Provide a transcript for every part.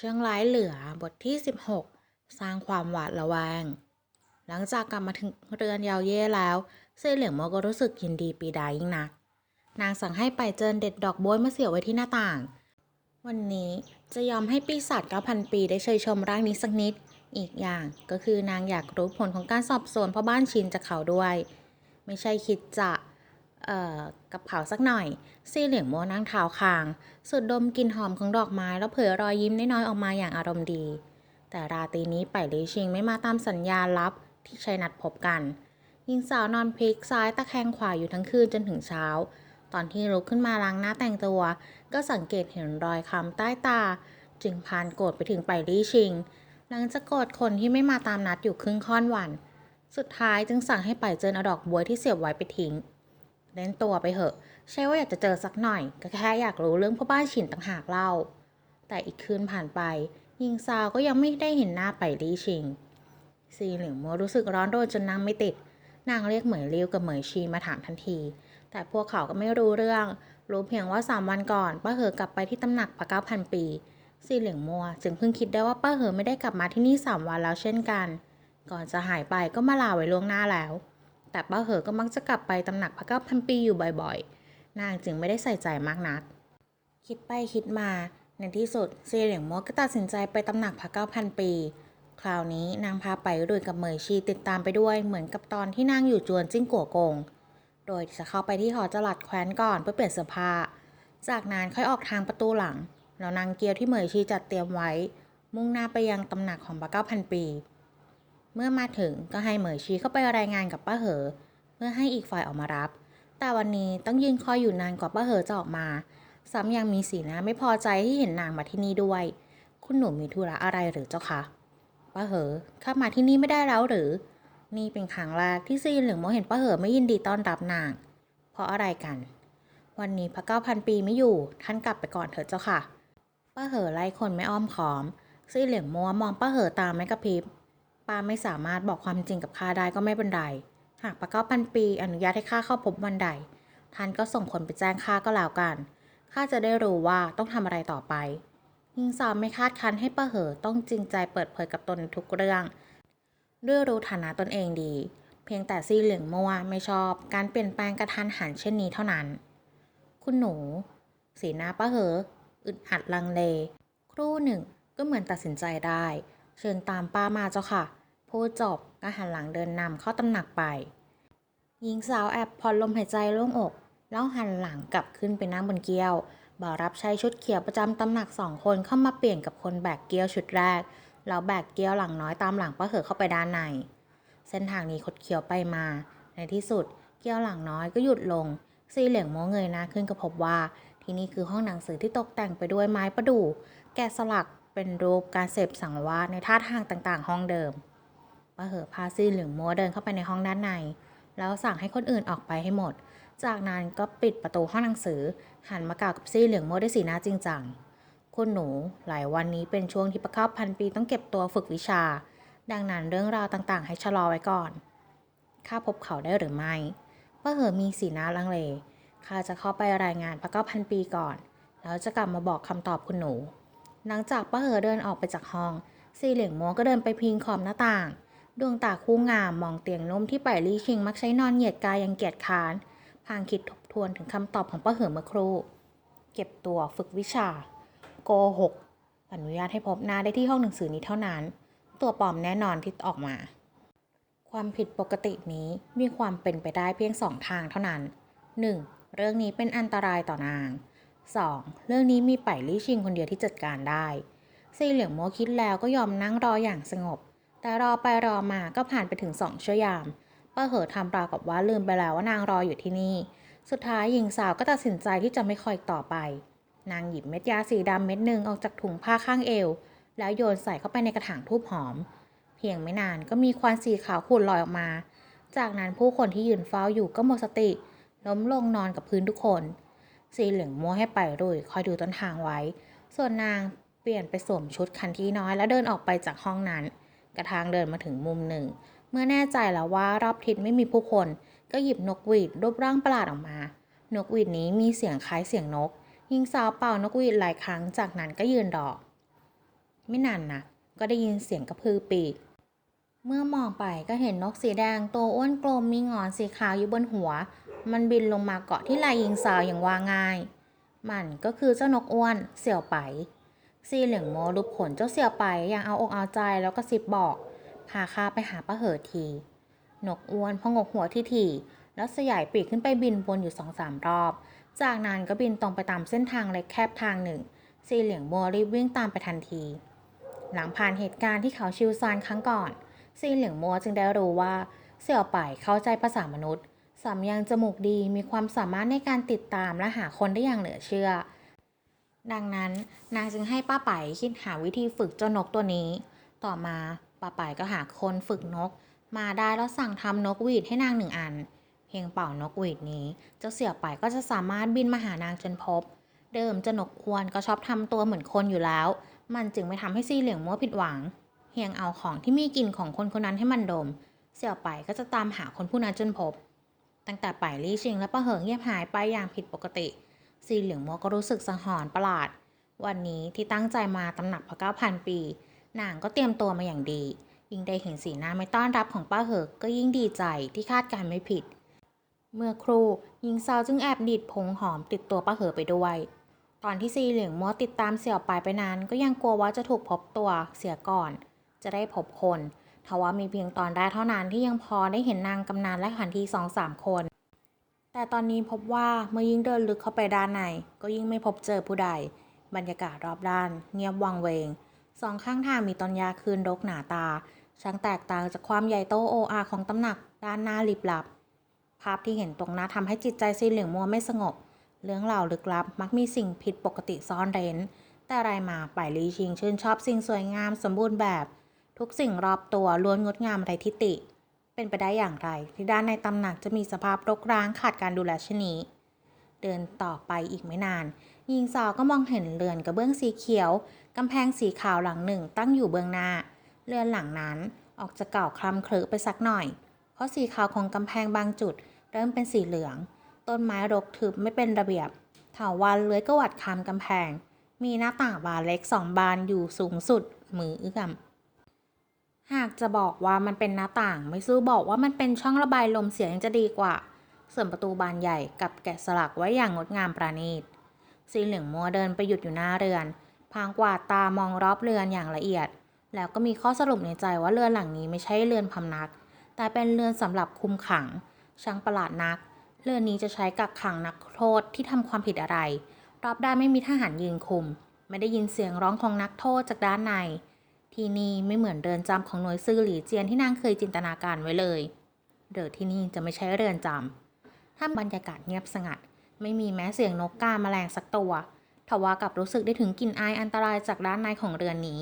เชียงรายเหลือบทที่ 16 สร้างความหวาดระแวง หลังจากกลับมาถึงเรือนยาวเย่แล้ว เซี่ยเหลียงโมก็รู้สึกยินดีปีดายิ่งนัก นางสั่งให้ไปเจินเด็ดดอกบ๊วยมาเสียไว้ที่หน้าต่าง วันนี้จะยอมให้ปีศาจ9,000 ปีได้เชยชมร่างนี้สักนิด อีกอย่างก็คือนางอยากรู้ผลของการสอบสวนพ่อบ้านชินจากเขาด้วย ไม่ใช่คิดจะ กับเขาสักหน่อย ซี่เหลียงโมนั่งเท้าคางสูดดมกลิ่นหอมของดอกไม้ แล้วเผยรอยยิ้มน้อยๆออกมาอย่างอารมณ์ดี แต่ราตรีนี้ไปลี่ชิงไม่มาตามสัญญาลับที่ใช้นัดพบกันหญิงสาวนอนพลิกซ้ายตะแคงขวาอยู่ทั้งคืนจนถึงเช้า ตอนที่ลุกขึ้นมาล้างหน้าแต่งตัว ก็สังเกตเห็นรอยคำใต้ตา จึงพานโกรธไปถึงไปลี่ชิง หลังจากโกรธคนที่ไม่มาตามนัดอยู่ครึ่งค่อนวัน สุดท้ายจึงสั่งให้ไปเจินเอาดอกบัวที่เสียบไว้ไปทิ้ง เล่นตัวไปเหอะ ใช่ว่าอยากจะเจอสักหน่อย ก็แค่อยากรู้เรื่องพ่อบ้านฉินต่างหากเล่า แต่อีกคืนผ่านไป ยิงซาวก็ยังไม่ได้เห็นหน้าไปลี่ชิง ซีเหลิงมัวรู้สึกร้อนโดนจนนั่งไม่ติด นางเรียกเหมยริวกับเหมยชีมาถามทันที แต่พวกเขาก็ไม่รู้เรื่อง รู้เพียงว่าสามวันก่อนป้าเหอกลับไปที่ตำหนักพระเก้าพันปี ซีเหลิงมัวจึงเพิ่งคิดได้ว่าป้าเหอไม่ได้กลับมาที่นี่สามวันแล้วเช่นกัน ก่อนจะหายไปก็มาลาไว้ล่วงหน้าแล้ว แต่ป้าเหอก็มักจะกลับไปตำหนักพระเก้าพันปีอยู่บ่อยๆ นางจึงไม่ได้ใส่ใจมากนัก คิดไปคิดมา ในที่สุดเซียเหลียงมัวก็ตัดสินใจไปตำหนักพระเก้าพันปี คราวนี้นางพาไปด้วยกับเหมยชีติดตามไปด้วยเหมือนกับตอนที่นางอยู่จวนจิ้งกัวกง โดยจะเข้าไปที่หอจลัดแคว้นก่อนเพื่อเปลี่ยนเสื้อผ้า จากนั้นค่อยออกทางประตูหลังแล้วนางเกียวที่เหมยชีจัดเตรียมไว้ มุ่งหน้าไปยังตำหนักของพระเก้าพันปี เมื่อมาถึงก็ให้เหมยชีเข้าไปรายงานกับป้าเหอ เพื่อให้อีกฝ่ายออกมารับ แต่วันนี้ต้องยืนคอยอยู่นานกว่าป้าเหอจะออกมา ซ้ำยังมีสีหน้าไม่พอใจที่เห็นนางมาที่นี่ด้วย คุณหนูมีธุระอะไรหรือเจ้าคะป้าเหอข้ามาที่นี่ไม่ได้แล้วหรือ นี่เป็นครั้งแรกที่ซีนหรือโมเห็นป้าเหอไม่ยินดีต้อนรับนาง เพราะอะไรกัน วันนี้พระเก้าพันปีไม่อยู่ ท่านกลับไปก่อนเถอะเจ้าค่ะป้าเหอไล่คนไม่อ้อมค้อมซีเหลียงมัวมองป้าเหอตามไม่กระพริบ ป้าไม่สามารถบอกความจริงกับข้าได้ก็ไม่เป็นไร หากพระเก้าพันปีอนุญาตให้ข้าเข้าพบวันใด ท่านก็ส่งคนไปแจ้งข้าก็แล้วกัน ข้าจะได้รู้ว่าต้องทำอะไรต่อไปยิงสาวไม่คาดคันให้ป้าเหอต้องจริงใจเปิดเผยกับตนในทุกเรื่อง ด้วยรู้ฐานะตนเองดี เพียงแต่ซีเหลืองมัวไม่ชอบการเปลี่ยนแปลงกระทันหันเช่นนี้เท่านั้น คุณหนู สีหน้าป้าเหออึดอัดลังเล ครู่หนึ่งก็เหมือนตัดสินใจได้ เชิญตามป้ามาเจ้าค่ะ พูดจบก็หันหลังเดินนำเข้าตำหนักไป หญิงสาวแอบผ่อนลมหายใจโล่งอกแล้วหันหลังกลับขึ้นไปนั่งบนเกี้ยวบ่าวรับใช้ชุดเขียวประจำตำหนักสองคนเข้ามาเปลี่ยนกับคนแบกเกี้ยวชุดแรก แล้วแบกเกี้ยวหลังน้อยตามหลังป้าเหอเข้าไปด้านใน เส้นทางนี้คดเคี้ยวไปมา ในที่สุดเกี้ยวหลังน้อยก็หยุดลง ซีเหลียงโมเงยหน้าขึ้นก็พบว่า ที่นี่คือห้องหนังสือที่ตกแต่งไปด้วยไม้ประดู่แกะสลักเป็นรูปการเสพสังวาสในท่าทางต่างๆ ห้องเดิม ป้าเหอพาซีเหลียงโมเดินเข้าไปในห้องด้านใน แล้วสั่งให้คนอื่นออกไปให้หมด จากนั้นก็ปิดประตูห้องหนังสือ หันมากล่าวกับซี่เหลืองโมด้วยสีหน้าจริงจังคุณหนูหลายวันนี้เป็นช่วงที่ประคับพันปีต้องเก็บตัวฝึกวิชา ดังนั้นเรื่องราวต่างๆ ให้ชะลอไว้ก่อน ข้าพบเขาได้หรือไม่ป้าเหอมีสีหน้าลังเล ข้าจะเข้าไปรายงานพระเก้าพันปีก่อน แล้วจะกลับมาบอกคำตอบคุณหนู หลังจากป้าเหอเดินออกไปจากห้อง ซีเหลียงโมก็เดินไปพิงขอบหน้าต่าง ดวงตาคู่งามมองเตียงนุ่มที่ไปลี่ชิงมักใช้นอนเหยียดกายยังเกียจค้านพางคิดทบทวนถึงคำตอบของป้าเหอเมื่อครู่ เก็บตัวฝึกวิชา โกหกอนุญาตให้พบหน้าได้ที่ห้องหนังสือนี้เท่านั้น ตัวปลอมแน่นอนที่ออกมา ความผิดปกตินี้มีความเป็นไปได้เพียงสองทางเท่านั้น 1. เรื่องนี้เป็นอันตรายต่อนาง 2. เรื่องนี้มีไปลี่ชิงคนเดียวที่จัดการได้ซีเหลียงโมคิดแล้วก็ยอมนั่งรออย่างสงบ แต่รอไปรอมาก็ผ่านไปถึงสองชั่วยามป้าเหอทำราวกับว่าลืมไปแล้วว่านางรออยู่ที่นี่ สุดท้ายหญิงสาวก็ตัดสินใจที่จะไม่คอยต่อไป นางหยิบเม็ดยาสีดำเม็ดหนึ่งออกจากถุงผ้าข้างเอว แล้วโยนใส่เข้าไปในกระถางทูบหอม เพียงไม่นานก็มีควันสีขาวขุ่นลอยออกมา จากนั้นผู้คนที่ยืนเฝ้าอยู่ก็หมดสติล้มลงนอนกับพื้นทุกคน สีเหลืองมัวให้ไปรุ่ยคอยดูต้นทางไว้ ส่วนนางเปลี่ยนไปสวมชุดคันที่น้อยแล้วเดินออกไปจากห้องนั้น กระทางเดินมาถึงมุมหนึ่ง เมื่อแน่ใจแล้วว่ารอบทิศไม่มีผู้คน ก็หยิบนกหวีดรูปร่างประหลาดออกมา นกหวีดนี้มีเสียงคล้ายเสียงนก ยิงสาวเป่านกหวีดหลายครั้งจากนั้นก็ยืนรอไม่นานนะก็ได้ยินเสียงกระพือปีก เมื่อมองไปก็เห็นนกสีแดงตัวอ้วนกลมมีหงอนสีขาวอยู่บนหัว มันบินลงมาเกาะที่ไหล่หญิงสาวอย่างว่าง่าย มันก็คือเจ้านกอ้วนเสี่ยวไป ซีเหลืองโมลุกขนเจ้าเสี่ยวไปอย่างเอาอกเอาใจแล้วก็ซิบบอก พาข้าไปหาป้าเหอทีนกอ้วนพองกหัวที่ถี่แล้วสยายปีกขึ้นไปบินวนอยู่สองสามรอบ จากนั้นก็บินตรงไปตามเส้นทางเล็กแคบทางหนึ่ง ซีเหลียงโมรีบวิ่งตามไปทันที หลังผ่านเหตุการณ์ที่เขาชิวซานครั้งก่อน ซีเหลียงโมจึงได้รู้ว่าเสี่ยวไปเข้าใจภาษามนุษย์สำยังจมูกดีมีความสามารถในการติดตามและหาคนได้อย่างเหลือเชื่อ ดังนั้นนางจึงให้ป้าไปคิดหาวิธีฝึกเจ้านกตัวนี้ ต่อมาป้าไปก็หาคนฝึกนก มาได้แล้วสั่งทำนกหวีดให้นางหนึ่งอัน เพียงเป่านกหวีดนี้ เจ้าเสี่ยวไปก็จะสามารถบินมาหานางจนพบ เดิมเจ้านกอ้วนก็ชอบทำตัวเหมือนคนอยู่แล้ว มันจึงไม่ทำให้ซีเหลียงมัวผิดหวังเพียงเอาของที่มีกลิ่นของคนคนนั้นให้มันดม เสี่ยวไปก็จะตามหาคนผู้นั้นจนพบ ตั้งแต่ไปลี่ชิงและป้าเหิงเงียบหายไปอย่างผิดปกติ ซีเหลียงมัวก็รู้สึกสังหรณ์ประหลาด วันนี้ที่ตั้งใจมาตำหนักพระเก้าพันปี นางก็เตรียมตัวมาอย่างดี ยิ่งได้เห็นสีหน้าไม่ต้อนรับของป้าเหอกก็ยิ่งดีใจที่คาดการไม่ผิด เมื่อครูหญิงสาวจึงแอบดีดผงหอมติดตัวป้าเหอไปด้วย ตอนที่ซีเหลียงมัวติดตามเสี่ยวปายไปนาน ก็ยังกลัวว่าจะถูกพบตัวเสียก่อน จะได้พบคนทว่ามีเพียงตอนแรกเท่านั้นที่ยังพอได้เห็นนางกำนันและขันทีสองสามคน แต่ตอนนี้พบว่าเมื่อยิ่งเดินลึกเข้าไปด้านใน ก็ยิ่งไม่พบเจอผู้ใด บรรยากาศรอบด้าน เงียบวังเวง สองข้างทางมีต้นยาคืนรกหนาตา ช่างแตกต่างจากความใหญ่โตโออาของตำหนักด้านหน้าลิบลับ ภาพที่เห็นตรงหน้าทำให้จิตใจซีเหลืองมัวไม่สงบ เรื่องเหล่าลึกลับ มักมีสิ่งผิดปกติซ่อนเร้น แต่ไรมาป่ายลีชิงชื่นชอบสิ่งสวยงามสมบูรณ์แบบ ทุกสิ่งรอบตัวล้วนงดงามไรทิติ เป็นไปได้อย่างไรที่ด้านในตำหนักจะมีสภาพรกร้างขาดการดูแลเช่นนี้ เดินต่อไปอีกไม่นานหญิงสาวก็มองเห็นเรือนกระเบื้องสีเขียวกำแพงสีขาวหลังหนึ่งตั้งอยู่เบื้องหน้า เรือนหลังนั้นออกจะเก่าคล้ำคลึไปสักหน่อย เพราะสีขาวของกำแพงบางจุด เริ่มเป็นสีเหลือง ต้นไม้รกทึบไม่เป็นระเบียบเถาวันเลื้อยกวัดคามกำแพง มีหน้าต่างบานเล็กสองบานอยู่สูงสุดมือเอื้อม หากจะบอกว่ามันเป็นหน้าต่าง ไม่สู้อบอกว่ามันเป็นช่องระบายลมเสียยังจะดีกว่า ส่วนประตูบานใหญ่กับแกะสลักไว้อย่างงดงามประณีตสีเหลืองมัวเดินไปหยุดอยู่หน้าเรือน พางกวาดตามองรอบเรือนอย่างละเอียด แล้วก็มีข้อสรุปในใจว่าเรือนหลังนี้ไม่ใช่เรือนพำนัก แต่เป็นเรือนสำหรับคุมขัง ช่างประหลาดนัก เรือนนี้จะใช้กักขังนักโทษที่ทำความผิดอะไร รอบด้านไม่มีทหารยืนคุม ไม่ได้ยินเสียงร้องของนักโทษจากด้านใน ที่นี่ไม่เหมือนเรือนจำของหน่วยซื่อหลีเจียนที่นางเคยจินตนาการไว้เลยเดอที่นี่จะไม่ใช่เรือนจำถ้าบรรยากาศเงียบสงัด ไม่มีแม้เสียงนกกาแมลงสักตัวทว่ากับรู้สึกได้ถึงกลิ่นอายอันตรายจากด้านในของเรือนนี้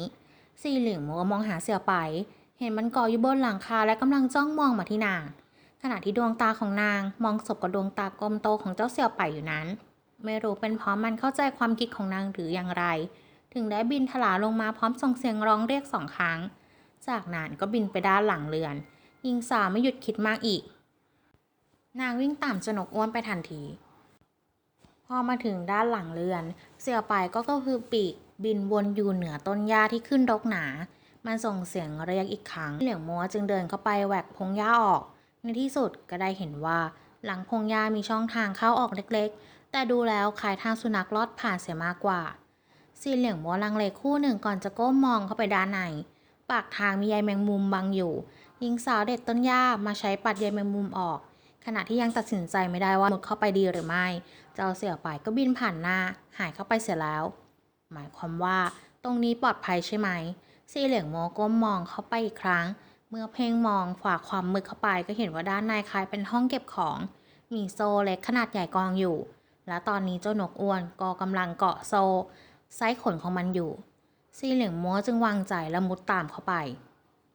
ซีหลียงมัวมองหาเสี่ยวไป เห็นมันเกาะอยู่บนหลังคาและกำลังจ้องมองมาที่นาง ขณะที่ดวงตาของนางมองสบกับดวงตากลมโตของเจ้าเสี่ยวไปอยู่นั้น ไม่รู้เป็นเพราะมันเข้าใจความคิดของนางหรืออย่างไร ถึงได้บินถลาลงมาพร้อมส่งเสียงร้องเรียกสองครั้ง จากนั้นก็บินไปด้านหลังเรือนยิงสาวไม่หยุดคิดมากอีก นางวิ่งตามจนกอ้วนไปทันที พอมาถึงด้านหลังเรือน เสี่ยวไปก็ก็คือปีกบินวนอยู่เหนือต้นหญ้าที่ขึ้นรกหนา มันส่งเสียงเรียกอีกครั้ง เหลียงมัวจึงเดินเข้าไปแหวกพงหญ้าออก ในที่สุดก็ได้เห็นว่าหลังพงหญ้ามีช่องทางเข้าออกเล็กๆ แต่ดูแล้วคล้ายทางสุนัขลอดผ่านเสียมากกว่า ซีเหลียงมัวลังเลคู่หนึ่งก่อนจะก้มมองเข้าไปด้านใน ปากทางมีใยแมงมุมบังอยู่ หญิงสาวเด็ดต้นหญ้ามาใช้ปัดใยแมงมุมออก ขณะที่ยังตัดสินใจไม่ได้ว่ามุดเข้าไปดีหรือไม่ เจ้าเสี่ยวไปก็บินผ่านหน้า หายเข้าไปเสียแล้ว หมายความว่าตรงนี้ปลอดภัยใช่ไหม ซีเหลียงโมก้มมองเข้าไปอีกครั้ง เมื่อเพ่งมองฝ่าความมืดเข้าไปก็เห็นว่าด้านในคล้ายเป็นห้องเก็บของ มีโซ่เล็กขนาดใหญ่กองอยู่ และตอนนี้เจ้านกอ้วนก็กำลังเกาะโซ่ ไซส้ขนของมันอยู่ ซีเหลียงโมจึงวางใจและมุดตามเข้าไป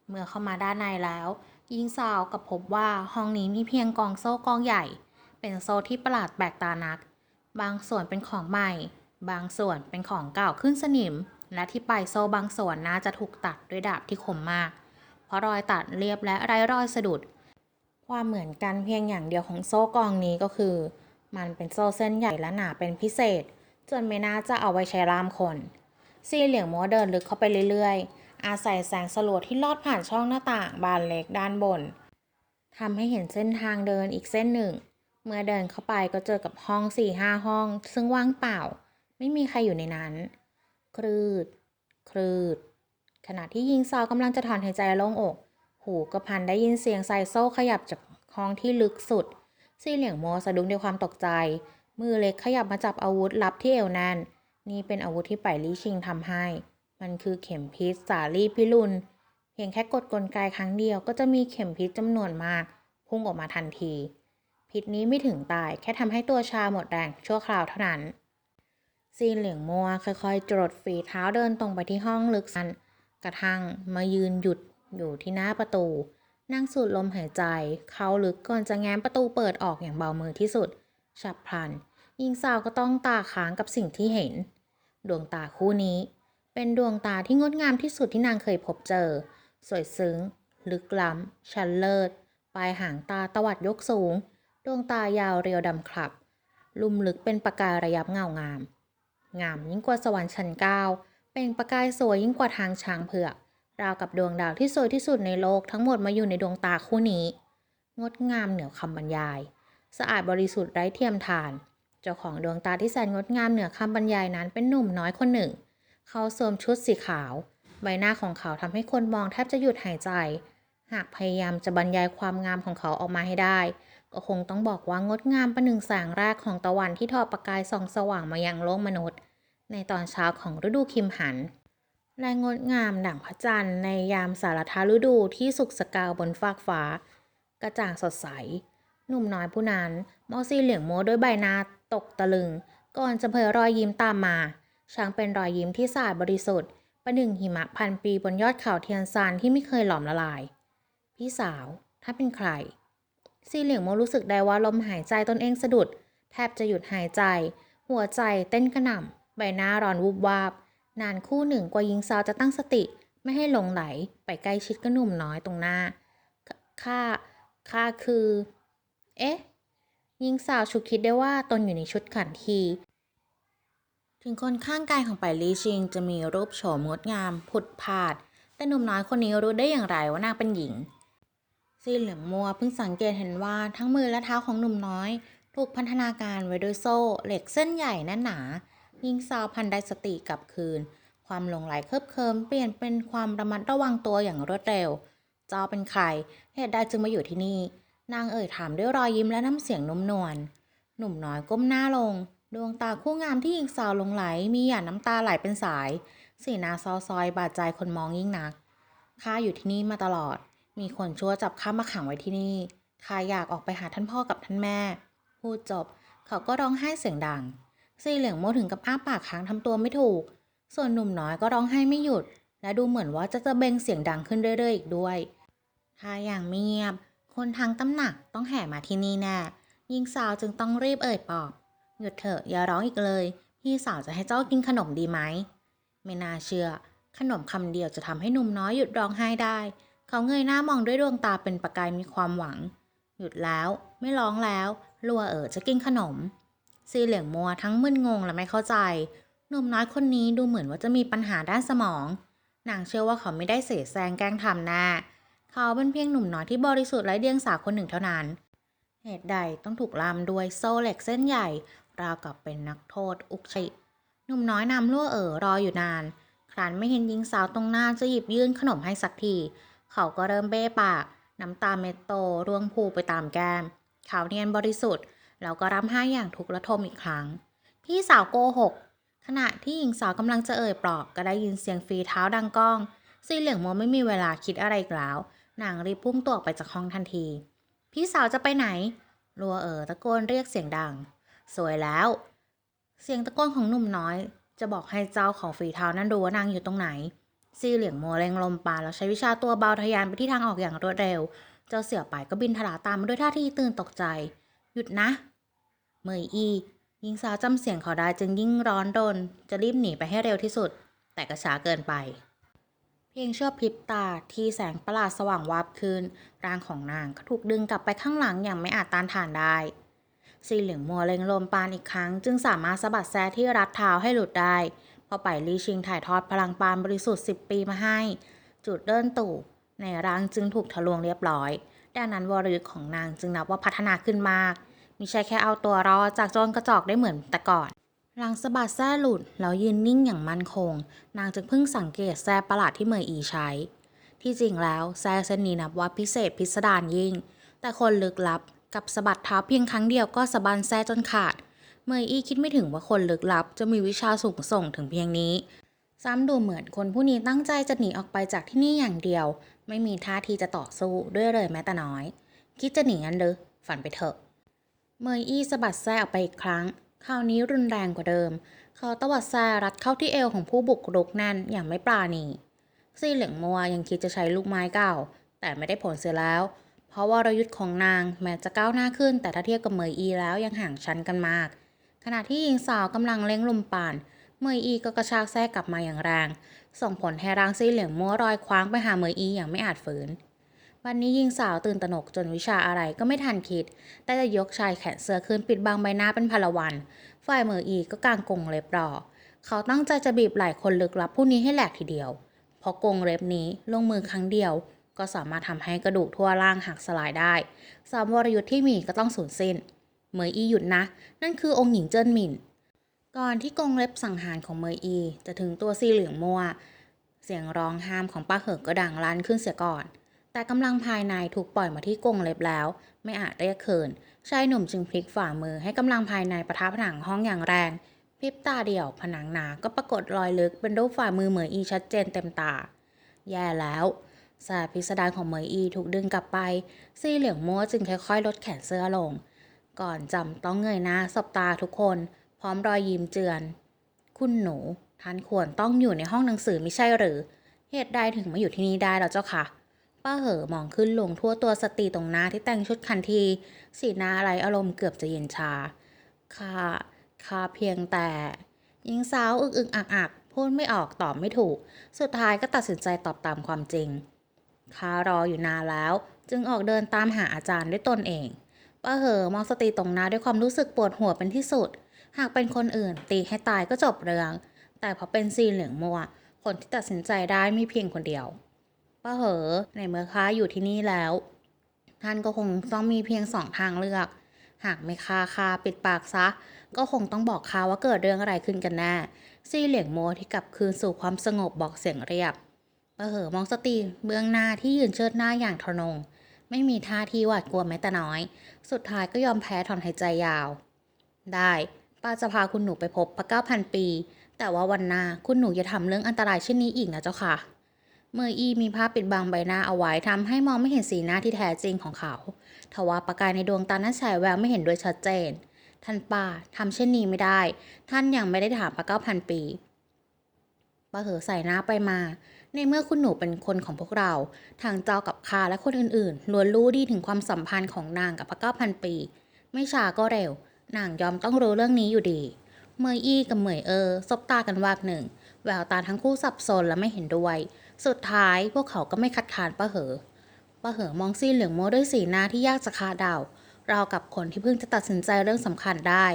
เมื่อเข้ามาด้านในแล้วหญิงสาวกับพบว่าห้องนี้มีเพียงกองโซ่กองใหญ่ เป็นโซ่ที่ประหลาดแปลกตานัก บางส่วนเป็นของใหม่ บางส่วนเป็นของเก่าขึ้นสนิม และที่ปลายโซ่บางส่วนน่าจะถูกตัดด้วยดาบที่คมมาก เพราะรอยตัดเรียบและไร้รอยสะดุด ความเหมือนกันเพียงอย่างเดียวของโซ่กองนี้ก็คือ มันเป็นโซ่เส้นใหญ่และหนาเป็นพิเศษ จนไม่น่าจะเอาไว้ใช้ล่ามคนซีเหลียงมัวเดินลึกเข้าไปเรื่อยๆ อาศัยแสงสลัวที่ลอดผ่านช่องหน้าต่างบานเล็กด้านบนทำให้เห็นเส้นทางเดินอีกเส้นหนึ่ง เมื่อเดินเข้าไปก็เจอกับห้องสี่ห้าห้อง ซึ่งว่างเปล่า ไม่มีใครอยู่ในนั้นครืดครืด ขณะที่ยิงซาวกำลังจะถอนหายใจโล่งอก หูกระพันได้ยินเสียงไซโซ่ขยับจากห้องที่ลึกสุดซีเหลียงโมสะดุ้งด้วยความตกใจ มือเล็กขยับมาจับอาวุธลับที่เอวแนนนี่เป็นอาวุธที่ไปลี่ชิงทำให้ มันคือเข็มพิษสาลีพิรุณเพียงแค่กดกลไกครั้งเดียวก็จะมีเข็มพิษจำนวนมาก พุ่งออกมาทันที พิษนี้ไม่ถึงตายแค่ทำให้ตัวชาหมดแรงชั่วคราวเท่านั้น ซีนเหลียงมัวค่อยๆ จรดฝีเท้าเดินตรงไปที่ห้องลึกสันกระทั่งมายืนหยุดอยู่ที่หน้าประตู นั่งสูดลมหายใจ เข้าลึกก่อนจะแง้มประตูเปิดออกอย่างเบามือที่สุด ฉับพลันยิงสาวก็ต้องตาค้างกับสิ่งที่เห็น ดวงตาคู่นี้ เป็นดวงตาที่งดงามที่สุดที่นางเคยพบเจอ สวยซึ้ง ลึกล้ำ ชันเลิศ ปลายหางตาตวัดยกสูง ดวงตายาวเรียวดำคลับ ลุ่มลึกเป็นประกายระยับเงางาม งามยิ่งกว่าสวรรค์ชั้นเก้าเป็นประกายสวยยิ่งกว่าทางช้างเผือก ราวกับดวงดาวที่สวยที่สุดในโลกทั้งหมดมาอยู่ในดวงตาคู่นี้ งดงามเหนือคำบรรยาย สะอาดบริสุทธิ์ไร้เทียมทาน เจ้าของดวงตาที่แสนงดงามเหนือคำบรรยายนั้นเป็นหนุ่มน้อยคนหนึ่ง เขาสวมชุดสีขาว ใบหน้าของเขาทำให้คนมองแทบจะหยุดหายใจ หากพยายามจะบรรยายความงามของเขาออกมาให้ได้ ก็คงต้องบอกว่างดงามประหนึ่งแสงแรกของตะวันที่ทอดประกายส่องสว่างมายังโลกมนุษย์ ในตอนเช้าของฤดูคิมหันและงดงามดั่งพระจันทร์ในยามสารทาฤดูที่สุกสกาวบนฟากฟ้า กระจ่างสดใส หนุ่มน้อยผู้นั้นมองซีเหลียงโมด้วยใบหน้าตกตะลึง ก่อนจะเผยรอยยิ้มตามมาช่างเป็นรอยยิ้มที่สะอาดบริสุทธิ์ประหนึ่งหิมะพันปีบนยอดเขาเทียนซานที่ไม่เคยหลอมละลาย พี่สาว ถ้าเป็นใคร ซีเหลียงโมรู้สึกได้ว่าลมหายใจตนเองสะดุด แทบจะหยุดหายใจ หัวใจเต้นกระหน่ำ ใบหน้าร้อนวูบวาบ นานคู่หนึ่งกว่ายิงซาวจะตั้งสติ ไม่ให้หลงไหล ไปใกล้ชิดกับหนุ่มน้อยตรงหน้าข้าข้าคือ เอ๊ะยิงสาวฉุกคิดได้ว่าตนอยู่ในชุดขันที ถึงคนข้างกายของไปลีชิง จะมีรูปโฉมงดงามผุดผาด แต่หนุ่มน้อยคนนี้รู้ได้อย่างไรว่านางเป็นหญิงซีเหลืองมัวเพิ่งสังเกตเห็นว่าทั้งมือและเท้าของหนุ่มน้อย ถูกพันธนาการไว้ด้วยโซ่ เหล็กเส้นใหญ่แน่นหนายิงซาวพันได้สติกลับคืน ความหลงไหลเคิบเคิมเปลี่ยนเป็นความระมัดระวังตัวอย่างรวดเร็ว เจ้าเป็นใครเหตุใดจึงมาอยู่ที่นี่ นางเอ่ยถามด้วยรอยยิ้มและน้ำเสียงนุ่มนวล หนุ่มน้อยก้มหน้าลง ดวงตาคู่งามที่ยิงสาวลงไหล มีหยาดน้ำตาไหลเป็นสาย สีหน้าซอซอยบาดใจคนมองยิ่งนัก ข้าอยู่ที่นี่มาตลอด มีคนชั่วจับข้ามาขังไว้ที่นี่ ข้าอยากออกไปหาท่านพ่อกับท่านแม่ พูดจบ เขาก็ร้องไห้เสียงดังซีเหลียงโมถึงกับอ้าปากค้างทำตัวไม่ถูก ส่วนหนุ่มน้อยก็ร้องไห้ไม่หยุด และดูเหมือนว่าจะจะเบ่งเสียงดังขึ้นเรื่อยๆอีกด้วย ถ้าอย่างไม่เงียบ คนทางตำหนักต้องแห่มาที่นี่แน่ยิงสาวจึงต้องรีบเอ่ยปอบ หยุดเถอะอย่าร้องอีกเลย พี่สาวจะให้เจ้ากินขนมดีไหม ไม่น่าเชื่อ ขนมคำเดียวจะทำให้หนุ่มน้อยหยุดร้องไห้ได้ เขาเงยหน้ามองด้วยดวงตาเป็นประกายมีความหวัง หยุดแล้ว ไม่ร้องแล้ว ลัวเอ๋อจะกินขนม ซีเหลียงมัวทั้งมึนงงและไม่เข้าใจ หนุ่มน้อยคนนี้ดูเหมือนว่าจะมีปัญหาด้านสมอง นางเชื่อว่าเขาไม่ได้เสแสร้งแกล้งทำแน่ เขาเป็นเพียงหนุ่มน้อยที่บริสุทธิ์ไร้เดียงสาคนหนึ่งเท่านั้น เหตุใดต้องถูกล่ามด้วยโซ่เหล็กเส้นใหญ่ ราวกับเป็นนักโทษอุกชิ หนุ่มน้อยนำลั่วเอ๋อรออยู่นาน ครั้นไม่เห็นหญิงสาวตรงหน้าจะหยิบยื่นขนมให้สักที เขาก็เริ่มเบ้ปาก น้ำตาเม็ดโตร่วงพูไปตามแก้มขาวเนียนบริสุทธิ์แล้วก็ร่ำไห้อย่างทุกข์ระทมอีกครั้ง พี่สาวโกหก ขณะที่หญิงสาวกำลังจะเอ่ยปลอบก็ได้ยินเสียงฝีเท้าดังก้องซีเหลืองโมไม่มีเวลาคิดอะไรกแล้ว นางรีบพุ่งตัวออกไปจากห้องทันที พี่สาวจะไปไหน รัวเอ๋อตะโกนเรียกเสียงดัง สวยแล้ว เสียงตะโกนของหนุ่มน้อย จะบอกให้เจ้าของฝีเท้านั้นรู้ว่านางอยู่ตรงไหน ซีเหลียงโมเล็งลมปาแล้วใช้วิชาตัวเบาทะยานไปที่ทางออกอย่างรวดเร็ว เจ้าเสี่ยวไปก็บินถลาตามมาด้วยท่าที่ตื่นตกใจ หยุดนะ เมยอียิงสาวจำเสียงเขาได้จึงยิ่งร้อนรนจะรีบหนีไปให้เร็วที่สุด แต่ก็ช้าเกินไป เพียงเชั่วพริบตาที่แสงประหลาดสว่างวาบขึ้น ร่างของนางก็ถูกดึงกลับไปข้างหลังอย่างไม่อาจต้านทานได้ สีเหลืองมัวเล็งลมปานอีกครั้ง จึงสามารถสะบัดแซที่รัดเท้าให้หลุดได้พอไปลีชิงถ่ายทอดพลังปานบริสุทธิ์ 10 ปีมาให้ จุดเดินตู่ในร่างจึงถูกทะลวงเรียบร้อย ดังนั้นวรยุทธ์ของนางจึงนับว่าพัฒนาขึ้นมากมิใช่แค่เอาตัวรอดจากโจรกระจอกได้เหมือนแต่ก่อน หลังสะบัดแส้หลุดแล้วยืนนิ่งอย่างมั่นคง นางจึงเพิ่งสังเกตแส้ประหลาดที่เมยอีใช้ ที่จริงแล้วแส้เส้นนี้นับว่าพิเศษพิสดารยิ่ง แต่คนลึกลับกับสะบัดเท้าเพียงครั้งเดียวก็สะบันแส้จนขาด เมยอีคิดไม่ถึงว่าคนลึกลับ จะมีวิชาสูงส่งถึงเพียงนี้ ซ้ำดูเหมือนคนผู้นี้ตั้งใจจะหนีออกไปจากที่นี่อย่างเดียว ไม่มีท่าทีจะต่อสู้ด้วยเลยแม้แต่น้อย คิดจะหนีงั้นหรือฝันไปเถอะ เมยอี้สะบัดแส้ออกไปอีกครั้ง คราวนี้รุนแรงกว่าเดิม เขาตวัดแส้รัดเข้าที่เอวของผู้บุกรุกนั่นอย่างไม่ปราณีซีเหลืองมัวยังคิดจะใช้ลูกไม้เก่า แต่ไม่ได้ผลเสียแล้ว เพราะว่ารยุทธ์ของนางแม้จะก้าวหน้าขึ้น แต่ถ้าเทียบกับเมยอีแล้วยังห่างชั้นกันมาก ขณะที่หญิงสาวกำลังเล้งลมป่านเมยอีก็กระชากแส้กลับมาอย่างแรง ส่งผลให้ร่างซีเหลืองมัวรอยคว้างไปหาเมยอีอย่างไม่อาจฝืน วันนี้หญิงสาวตื่นตระหนกจนวิชาอะไรก็ไม่ทันคิด แต่จะยกชายแขนเสื้อขึ้นปิดบังใบหน้าเป็นพลวัน ฝ่ายเมออีก็กางกงเล็บรอ เขาตั้งใจจะบีบไหล่คนลึกลับผู้นี้ให้แหลกทีเดียว เพราะกงเล็บนี้ลงมือครั้งเดียว ก็สามารถทำให้กระดูกทั่วร่างหักสลายได้สามวรยุทธ์ที่มีก็ต้องสูญสิ้นเมยอีหยุดนะ นั่นคือองค์หญิงเจิ้นหมิน ก่อนที่กงเล็บสังหารของเมยอี จะถึงตัวซีเหลืองมัว เสียงร้องห้ามของป้าเหิกก็ดังลั่นขึ้นเสียก่อน แต่กำลังภายในถูกปล่อยมาที่กรงเล็บแล้ว ไม่อาจเรียกเขินชายหนุ่มจึงพลิกฝ่ามือให้กำลังภายในประทับผนังห้องอย่างแรงพริบตาเดียวผนังหนาก็ปรากฏรอยลึกเป็นรูปฝ่ามือเหมยอีชัดเจนเต็มตา แย่แล้วสายพิสดารของเหมยอีถูกดึงกลับไป ซี่เหลืองมัวจึงค่อยๆ ลดแขนเสื้อลง ก่อนจำต้องเงยหน้าสบตาทุกคน พร้อมรอยยิ้มเจือน คุณหนูท่านควรต้องอยู่ในห้องหนังสือไม่ใช่หรือ เหตุใดถึงมาอยู่ที่นี่ได้แล้วเจ้าค่ะ ป้าเหอมองขึ้นลงทั่วตัวสตรีตรงหน้าที่แต่งชุดคันที สีหน้าไรอารมณ์เกือบจะเย็นชาข้าข้าเพียงแต่หญิงสาวอึกอึกอักอักพูดไม่ออกตอบไม่ถูก สุดท้ายก็ตัดสินใจตอบตามความจริงข้ารออยู่นานแล้ว จึงออกเดินตามหาอาจารย์ด้วยตนเองป้าเหอมองสตรีตรงหน้าด้วยความรู้สึกปวดหัวเป็นที่สุด หากเป็นคนอื่น ตีให้ตายก็จบเรื่อง แต่พอเป็นซีเหลืองมัวคนที่ตัดสินใจได้มีเพียงคนเดียว ป้าเหอในเมื่อค้าอยู่ที่นี่แล้ว ท่านก็คงต้องมีเพียงสองทางเลือก หากไม่ฆ่าคาปิดปากซะ ก็คงต้องบอกข้าว่าเกิดเรื่องอะไรขึ้นกันแน่ซี่เหลียงโมที่กลับคืนสู่ความสงบบอกเสียงเรียบป้าเหอมองสตีเบื้องหน้าที่ยืนเชิดหน้าอย่างทนง ไม่มีท่าทีหวาดกลัวแม้แต่น้อย สุดท้ายก็ยอมแพ้ถอนหายใจยาว ได้ป้าจะพาคุณหนูไปพบพระเก้าพันปี แต่ว่าวันหน้าคุณหนูอย่าทำเรื่องอันตรายเช่นนี้อีกนะเจ้าค่ะ เมออีมีผ้าปิดบังใบหน้าเอาไว้ทำให้มองไม่เห็นสีหน้าที่แท้จริงของเขา ทว่าประกายในดวงตานั้นฉายแววไม่เห็นโดยชัดเจน ท่านป้าทำเช่นนี้ไม่ได้ ท่านยังไม่ได้ถามพระเก้าพันปีป้าเหอใส่หน้าไปมา ในเมื่อคุณหนูเป็นคนของพวกเรา ทางเจ้ากับข้าและคนอื่นๆล้วนรู้ดีถึงความสัมพันธ์ของนางกับพระเก้าพันปี ไม่ช้าก็เร็ว นางยอมต้องรู้เรื่องนี้อยู่ดี เมยอี้กับเหมยเออซบตากันวาบหนึ่ง แววตาทั้งคู่สับสนและไม่เห็นด้วย สุดท้ายพวกเขาก็ไม่คัดค้านป้าเหอป้าเหอมองซีเหลืองโมด้วยสีหน้าที่ยากจะคาดเดาเรากับคนที่เพิ่งจะตัดสินใจเรื่องสำคัญได้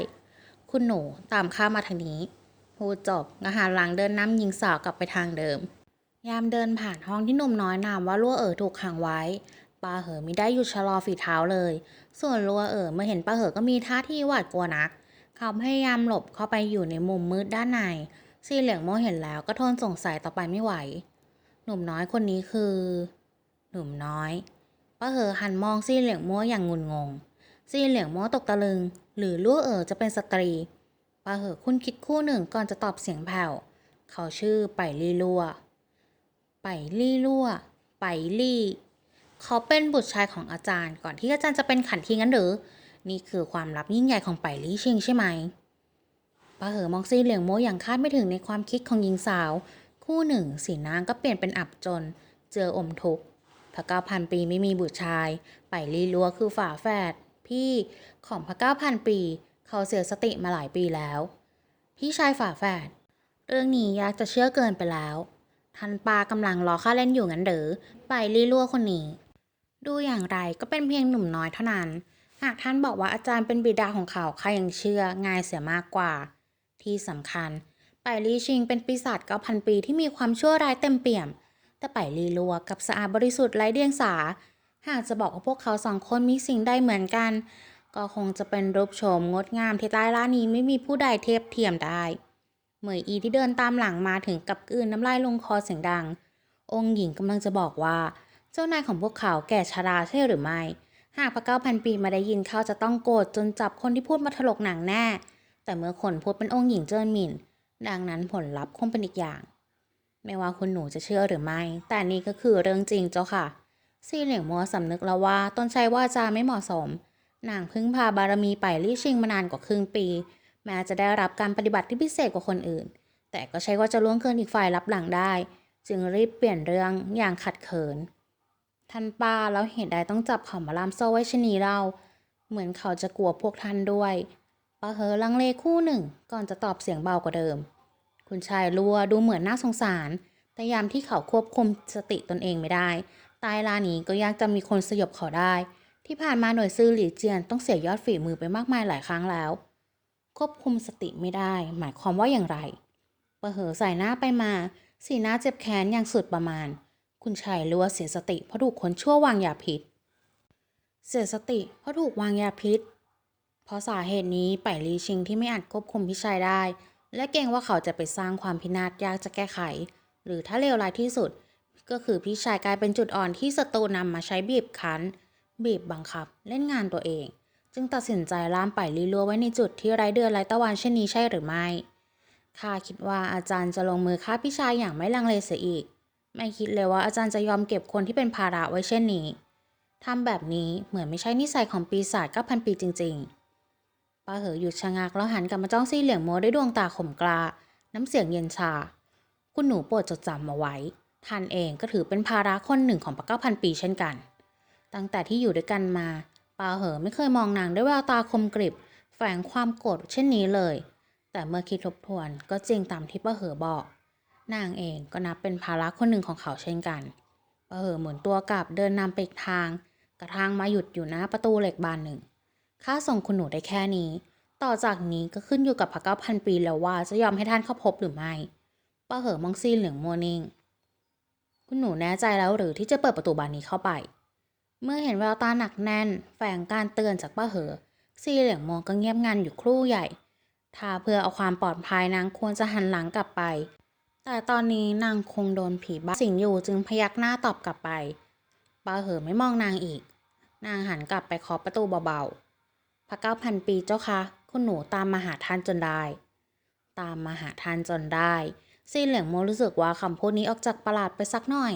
คุณหนูตามข้ามาทางนี้พูดจบกหารหลังเดินน้ำยิงสาวกลับไปทางเดิม ยามเดินผ่านห้องที่หนุ่มน้อยนามว่าลั่วเอ๋อถูกขังไว้ป้าเหอไม่ได้หยุดชะลอฝีเท้าเลย ส่วนลัวเอ๋อเมื่อเห็นป้าเหอก็มีท่าที่หวาดกลัวนัก เขาพยายามหลบเข้าไปอยู่ในมุมมืดด้านในซีเหลืองโมเห็นแล้วก็ทนสงสัยต่อไปไม่ไหว หนุ่มน้อยคนนี้คือ หนุ่มน้อยป้าเหอหันมองซีเหลืองโมอย่างงุนงง ซีเหลืองโมตกตะลึง หรือลั่วเอ๋อจะเป็นสตรีป้าเหอคุณคิดคู่หนึ่งก่อนจะตอบเสียงแผ่ว เขาชื่อไปลี่ลัวไปลี่ลั่ว ไปลี่ เขาเป็นบุตรชายของอาจารย์ ก่อนที่อาจารย์จะเป็นขันทีงั้นหรือ นี่คือความลับยิ่งใหญ่ของไปลี่ชิงใช่ไหมป้าเหอมองซีเหลืองโมอย่างคาดไม่ถึงในความคิดของหญิงสาว คู่หนึ่งสีนางก็เปลี่ยนเป็นอับจน เจออมทุกข์พระเก้าพันปีไม่มีบุตรชาย ไปลีลัวคือฝาแฝดพี่ของพระเก้าพันปี เขาเสียสติมาหลายปีแล้ว พี่ชายฝาแฝดเรื่องนี้ยากจะเชื่อเกินไปแล้วท่านปากำลังรอข้าเล่นอยู่งั้นหรือไปรีลัวคนนี้ ดูอย่างไรก็เป็นเพียงหนุ่มน้อยเท่านั้นหากท่านบอกว่าอาจารย์เป็นบิดาของเขาข้ายังเชื่อง่ายเสียมากกว่า ที่สำคัญ ไปลีชิงเป็นปีศาจ9,000ปีที่มีความชั่วร้ายเต็มเปี่ยม แต่ไปลีลัวกับสะอาดบริสุทธิ์ไร้เดียงสา หากจะบอกว่าพวกเขาสองคนมีสิ่งใดเหมือนกัน ก็คงจะเป็นรูปโฉมงดงามที่ใต้ล่านี้ไม่มีผู้ใดเทียบเทียมได้ เหมยอีที่เดินตามหลังมาถึงกับกืนน้ำลายลงคอเสียงดัง องค์หญิงกำลังจะบอกว่า เจ้านายของพวกเขาแก่ชราใช่หรือไม่ หากพระเก้าพันปีมาได้ยินเขาจะต้องโกรธจนจับคนที่พูดมาถลกหนังแน่ แต่เมื่อคนพูดเป็นองค์หญิงเจิ้นหมิน ดังนั้นผลลัพธ์คงเป็นอีกอย่าง ไม่ว่าคุณหนูจะเชื่อหรือไม่ แต่นี่ก็คือเรื่องจริงเจ้าค่ะ ซีเหลียงมัวสำนึกแล้วว่าตนใช้ว่าจาไม่เหมาะสม นางพึ่งพาบารมีไปลี่ชิงมานานกว่าครึ่งปี แม้จะได้รับการปฏิบัติที่พิเศษกว่าคนอื่น แต่ก็ใช่ว่าจะล่วงเกินอีกฝ่ายรับหลังได้ จึงรีบเปลี่ยนเรื่องอย่างขัดเขิน ท่านป้าแล้วเหตุใดต้องจับเขามาล่ามโซ่ไว้ชนีเรา เหมือนเขาจะกลัวพวกท่านด้วย ป้าเหอลังเลคู่หนึ่งก่อนจะตอบเสียงเบากว่าเดิม คุณชายรัวดูเหมือนน่าสงสาร แต่ยามที่เขาควบคุมสติตนเองไม่ได้ ตายลานี้ก็ยากจะมีคนสยบเขาได้ ที่ผ่านมาหน่วยซื่อหลีเจียนต้องเสียยอดฝีมือไปมากมายหลายครั้งแล้ว ควบคุมสติไม่ได้ หมายความว่าอย่างไรปะเหอใส่หน้าไปมา สีหน้าเจ็บแค้นอย่างสุดประมาณ คุณชายรัวเสียสติเพราะถูกคนชั่ววางยาพิษ เสียสติเพราะถูกวางยาพิษ เพราะสาเหตุนี้ไปลีชิงที่ไม่อาจควบคุมพี่ชายได้ และเกรงว่าเขาจะไปสร้างความพินาศยากจะแก้ไข หรือถ้าเลวร้ายที่สุด ก็คือพี่ชายกลายเป็นจุดอ่อนที่ศัตรูนำมาใช้บีบคั้น บีบบังคับ เล่นงานตัวเอง จึงตัดสินใจล่ามไปลีลัวไว้ในจุดที่ไร้เดือนไร้ตะวันเช่นนี้ใช่หรือไม่ข้าคิดว่าอาจารย์จะลงมือฆ่าพี่ชายอย่างไม่ลังเลเสียอีก ไม่คิดเลยว่าอาจารย์จะยอมเก็บคนที่เป็นภาระไว้เช่นนี้ทำแบบนี้เหมือนไม่ใช่นิสัยของปีศาจ9,000ปีจริง ๆ ป้าเหอหยุดชะงักแล้วหันกลับมาจ้องซี่เหลียงโมด้วยดวงตาขมกลา น้ำเสียงเย็นชา คุณหนูโปรดจดจำมาไว้ท่านเองก็ถือเป็นภาระคนหนึ่งของปะเก้าพันปีเช่นกัน ตั้งแต่ที่อยู่ด้วยกันมาป้าเหอไม่เคยมองนางด้วยแววตาคมกริบ แฝงความโกรธเช่นนี้เลย แต่เมื่อคิดทบทวนก็จริงตามที่ป้าเหอบอก นางเองก็นับเป็นภาระคนหนึ่งของเขาเช่นกันป้าเหอหมุนตัวกลับเดินนำไปอีกทาง กระทั่งมาหยุดอยู่หน้าประตูเหล็กบานหนึ่ง ข้าส่งคุณหนูได้แค่นี้ ต่อจากนี้ก็ขึ้นอยู่กับพระเก้าพันปีแล้วว่าจะยอมให้ท่านเข้าพบหรือไม่ป้าเหอมองซีเหลืองมัวนิ่ง คุณหนูแน่ใจแล้วหรือที่จะเปิดประตูบานนี้เข้าไป เมื่อเห็นแววตาหนักแน่น แฝงการเตือนจากป้าเหอซีเหลียงมองก็เงียบงันอยู่ครู่ใหญ่ ถ้าเพื่อเอาความปลอดภัยนางควรจะหันหลังกลับไป แต่ตอนนี้นางคงโดนผีบ้าสิงอยู่จึงพยักหน้าตอบกลับไปป้าเหอไม่มองนางอีก นางหันกลับไปเคาะประตูเบาๆ พระเก้าพันปีเจ้าคะคุณหนูตามมาหาท่านจนได้ ตามมาหาท่านจนได้ซีเหลียงโมรู้สึกว่าคำพูดนี้ออกจากประหลาดไปสักหน่อย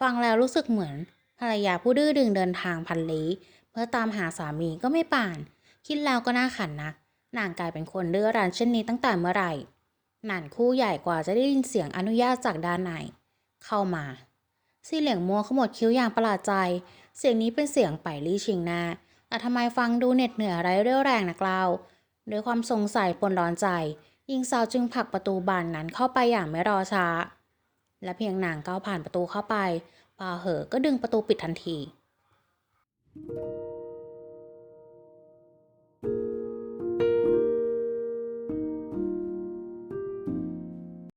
ฟังแล้วรู้สึกเหมือน ภรรยาผู้ดื้อดึงเดินทางพันลี้เพื่อตามหาสามีก็ไม่ป่าน คิดแล้วก็น่าขันนักนางกลายเป็นคนเดื้อรั้นเช่นนี้ตั้งแต่เมื่อไหร่นานคู่ใหญ่กว่าจะได้ยินเสียงอนุญาตจากด้านในเข้ามาซีเหลียงมัวขมวดคิ้วอย่างประหลาดใจ เสียงนี้เป็นเสียงไปลี่ชิงนา แต่ทำไมฟังดูเหน็ดเหนื่อยไร้เรี่ยวแรงนักเล่าด้วยความสงสัยปนร้อนใจหญิงสาวจึงผลักประตูบานนั้นเข้าไปอย่างไม่รอช้า และเพียงนางก้าวผ่านประตูเข้าไปปาเหอก็ดึงประตูปิดทันที Thank